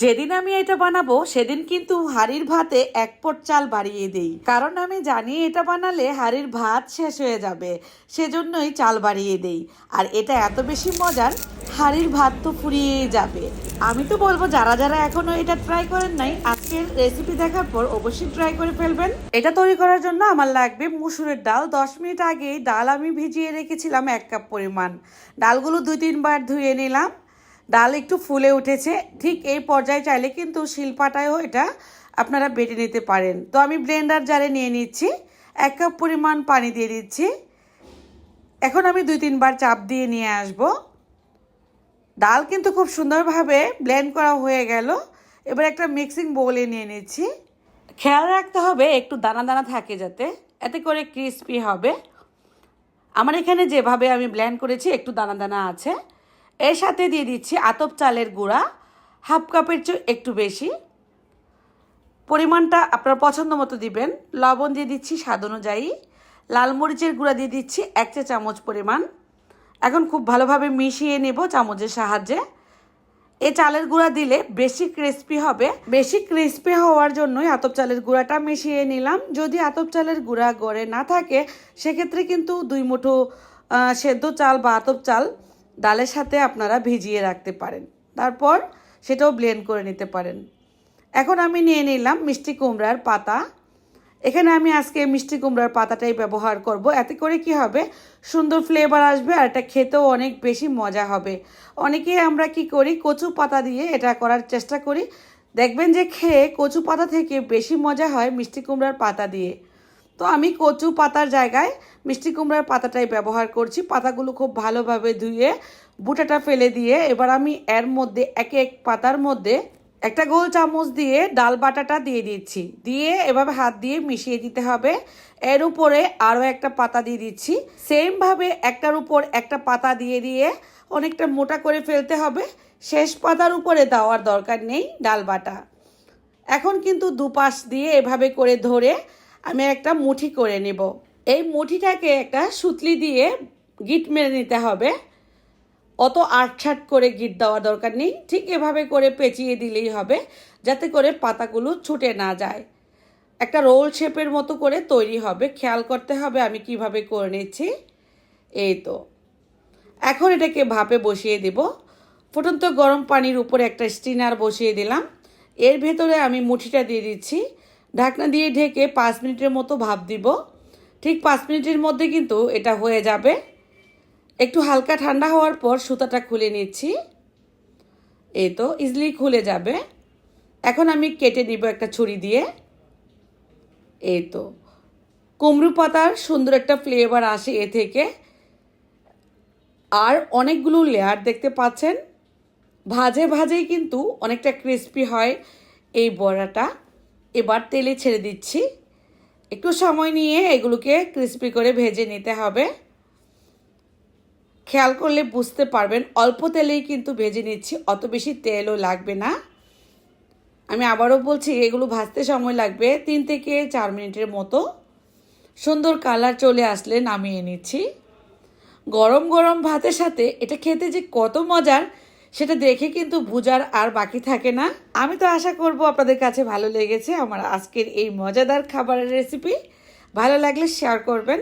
যেদিন আমি এটা বানাবো, সেদিন কিন্তু হাড়ির ভাতে এক পট চাল বাড়িয়ে দেই। কারণ আমি জানি এটা বানালে হাড়ির ভাত শেষ হয়ে যাবে, সেজন্যই চাল বাড়িয়ে দেই। আর এটা এত বেশি মজার, হাড়ির ভাত তো ফুরিয়েই যাবে। আমি তো বলব, যারা যারা এখনও এটা ট্রাই করেন নাই, আজকের রেসিপি দেখার পর অবশ্যই ট্রাই করে ফেলবেন। এটা তৈরি করার জন্য আমার লাগবে মুসুরের ডাল। দশ মিনিট আগে ডাল আমি ভিজিয়ে রেখেছিলাম এক কাপ পরিমাণ। ডালগুলো দুই তিনবার ধুয়ে নিলাম। ডাল একটু ফুলে উঠেছে, ঠিক এই পর্যায়ে চাইলে কিন্তু শিলপাটায়ও এটা আপনারা বেটে নিতে পারেন। তো আমি ব্লেন্ডার জারে নিয়ে নিচ্ছি, এক কাপ পরিমাণ পানি দিয়ে দিচ্ছি। এখন আমি দুই তিনবার চাপ দিয়ে নিয়ে আসব। ডাল কিন্তু খুব সুন্দরভাবে ব্লেন্ড করা হয়ে গেল। এবার একটা মিক্সিং বোলে নিয়ে নিচ্ছি। খেয়াল রাখতে হবে, একটু দানা দানা থাকে যাতে, এতে করে ক্রিস্পি হবে। আমার এখানে যেভাবে আমি ব্লেন্ড করেছি, একটু দানা দানা আছে। এর সাথে দিয়ে দিচ্ছি আতপ চালের গুঁড়া, হাফ কাপের চেয়ে একটু বেশি। পরিমাণটা আপনার পছন্দ মতো দিবেন। লবণ দিয়ে দিচ্ছি স্বাদ অনুযায়ী। লাল মরিচের গুঁড়া দিয়ে দিচ্ছি এক চা চামচ পরিমাণ। এখন খুব ভালোভাবে মিশিয়ে নেব চামচের সাহায্যে। এ চালের গুঁড়া দিলে বেশি ক্রিস্পি হবে। বেশি ক্রিস্পি হওয়ার জন্যই আতপ চালের গুঁড়াটা মিশিয়ে নিলাম। যদি আতপ চালের গুঁড়া গড়ে না থাকে, সেক্ষেত্রে কিন্তু দুই মুঠো সেদ্ধ চাল বা আতপ চাল ডালের সাথে আপনারা ভিজিয়ে রাখতে পারেন। তারপর সেটাও ব্লেন্ড করে নিতে পারেন। এখন আমি নিয়ে নিলাম মিষ্টি কুমড়ার পাতা। এখানে আমি আজকে মিষ্টি কুমড়ার পাতাটাই ব্যবহার করব। এতে করে কি হবে? সুন্দর ফ্লেভার আসবে আর এটা খেতেও অনেক বেশি মজা হবে। অনেকেই আমরা কি করি? কচু পাতা দিয়ে এটা করার চেষ্টা করি। দেখবেন যে খেয়ে কচু পাতা থেকে বেশি মজা হয় মিষ্টি কুমড়ার পাতা দিয়ে। তো আমি কচু পাতার জায়গায় মিষ্টি কুমড়ার পাতাটাই ব্যবহার করছি। পাতাগুলো খুব ভালোভাবে ধুয়ে বুটাটা ফেলে দিয়ে এবার আমি এর মধ্যে এক এক পাতার মধ্যে একটা গোল চামচ দিয়ে ডাল বাটাটা দিয়ে দিচ্ছি। দিয়ে এভাবে হাত দিয়ে মিশিয়ে দিতে হবে। এর উপরে আরও একটা পাতা দিয়ে দিচ্ছি। সেমভাবে একটার উপর একটা পাতা দিয়ে দিয়ে অনেকটা মোটা করে ফেলতে হবে। শেষ পাতার উপরে দেওয়ার দরকার নেই ডাল বাটা। এখন কিন্তু দুপাশ দিয়ে এভাবে করে ধরে আমি একটা মুঠি করে নেব। এই মুঠিটাকে একটা সুতলি দিয়ে গিট মেরে নিতে হবে। অত আটছাট করে গিট দেওয়া দরকার নেই। ঠিক এভাবে করে পেঁচিয়ে দিলেই হবে, যাতে করে পাতাগুলো ছুটে না যায়। একটা রোল শেপের মতো করে তৈরি হবে। খেয়াল করতে হবে আমি কীভাবে করে নিচ্ছি। এই তো। এখন এটাকে ভাপে বসিয়ে দেব। ফুটন্ত গরম পানির উপরে একটা স্টিনার বসিয়ে দিলাম। এর ভেতরে আমি মুঠিটা দিয়ে দিচ্ছি। ঢাকনা দিয়ে ঢেকে পাঁচ মিনিটের মতো ভাপ দিব। ঠিক পাঁচ মিনিটের মধ্যে কিন্তু এটা হয়ে যাবে। একটু হালকা ঠান্ডা হওয়ার পর সুতাটা খুলে নিচ্ছি। এই তো ইজিলি খুলে যাবে। এখন আমি কেটে নিব একটা ছুরি দিয়ে। এই তো, কুমড়ো পাতার সুন্দর একটা ফ্লেভার আসে এ থেকে। আর অনেকগুলো লেয়ার দেখতে পাচ্ছেন। ভাজে ভাজেই কিন্তু অনেকটা ক্রিস্পি হয় এই বড়াটা। এবার তেলে ছেড়ে দিচ্ছি। একটু সময় নিয়ে এগুলোকে ক্রিস্পি করে ভেজে নিতে হবে। খেয়াল করলে বুঝতে পারবেন, অল্প তেলেই কিন্তু ভেজে নিচ্ছি, অত বেশি তেলও লাগবে না। আমি আবারও বলছি, এগুলো ভাজতে সময় লাগবে, তিন থেকে চার মিনিটের মতো। সুন্দর কালার চলে আসলে নামিয়ে নিচ্ছি। গরম গরম ভাতের সাথে এটা খেতে যে কত মজার সেটা দেখে কিন্তু বুঝার আর বাকি থাকে না। আমি তো আশা করব আপনাদের কাছে ভালো লেগেছে আমার আজকের এই মজাদার খাবারের রেসিপি ভালো লাগলে শেয়ার করবেন।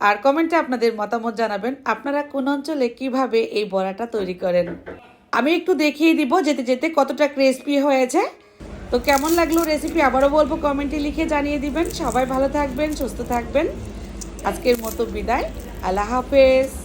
আর কমেন্টে আপনাদের মতামত জানাবেন, আপনারা কোন অঞ্চলে কীভাবে এই বড়াটা তৈরি করেন। আমি একটু দেখিয়ে দিব যেতে যেতে কতটা ক্রিস্পি হয়েছে। তো কেমন লাগল রেসিপি আবারও বলব কমেন্টে লিখে জানিয়ে দিবেন। সবাই ভালো থাকবেন, সুস্থ থাকবেন। আজকের মতো বিদায়। আল্লাহ হাফেজ।